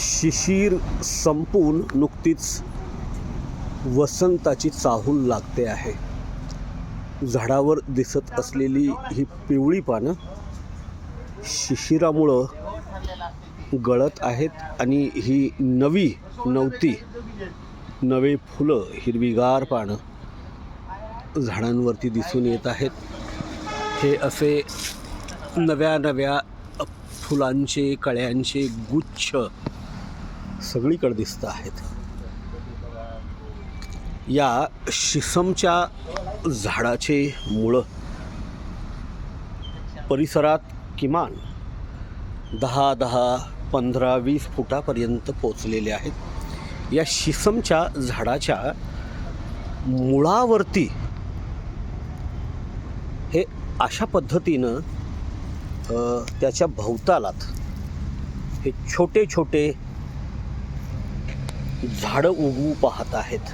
शिशिर संपून नुकतीच वसंताची चाहूल लागते आहे. झाडावर दिसत असलेली ही पिवळी पानं शिशिरामुळं गळत आहेत आणि ही नवी नवती नवे फुलं हिरवीगार पानं झाडांवरती दिसून येत आहेत. हे असे नव्या नव्या फुलांचे कळ्यांचे गुच्छ सगळीकडे दिसत आहेत. या शिसमच्या झाडाचे मुळं परिसरात किमान दहा दहा पंधरा वीस फुटापर्यंत पोचलेले आहेत. या शिसमच्या झाडाच्या मुळावरती हे अशा पद्धतीनं त्याच्या भोवतालात हे छोटे छोटे झाडं उगवू पाहत आहेत.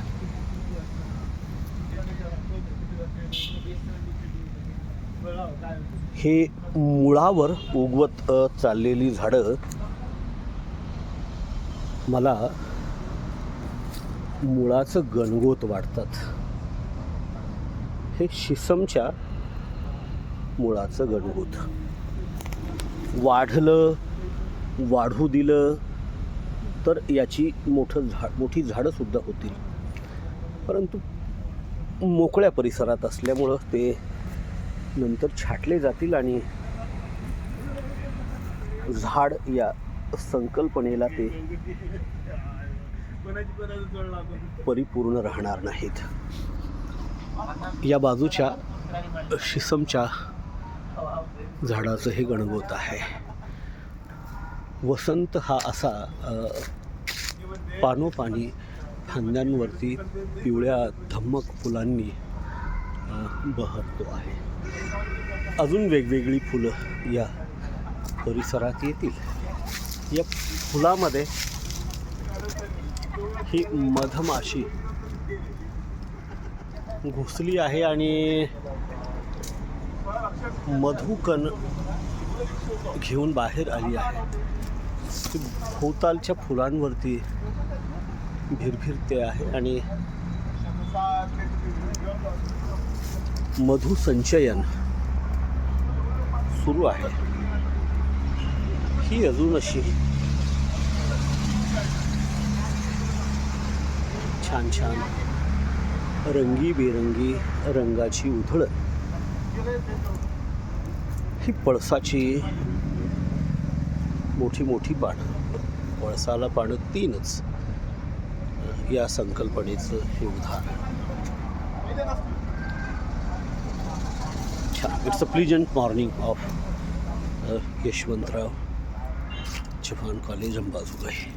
हे मुळावर उगवत चाललेली झाडं मला मुळाचं गणगोत वाटतात. हे शिसमच्या मुळाचं गणगोत. वाढलं वाढू दिलं तर याची मोठं झाड मोठी झाडंसुद्धा होतील. परंतु मोकळ्या परिसरात असल्यामुळं ते नंतर छाटले जातील आणि झाड या संकल्पनेला ते परिपूर्ण राहणार नाहीत. या बाजूच्या शिसमच्या झाडाचं हे गणगोत आहे. वसंत हा असा पानोपानी फांद्यांवरती पिवळ्या धम्मक फुलांनी बहरतो आहे. अजून वेगवेगळी फुलं या परिसरात येतील. या फुलामध्ये ही मधमाशी घुसली आहे आणि मधुकण घेऊन बाहेर आली आहे. भोवतालच्या फुलांवरती भिरभिरते आहे आणि मधुसंचयन सुरू आहे. ही अजून अशी छान छान रंगीबेरंगी रंगाची उधळ ही पळसाची मोठी मोठी पानं. पळसाला पानं तीनच. या संकल्पनेचं हे उदाहरण. It's a pleasant morning of Yashwantrao Chavan college Ambajogai.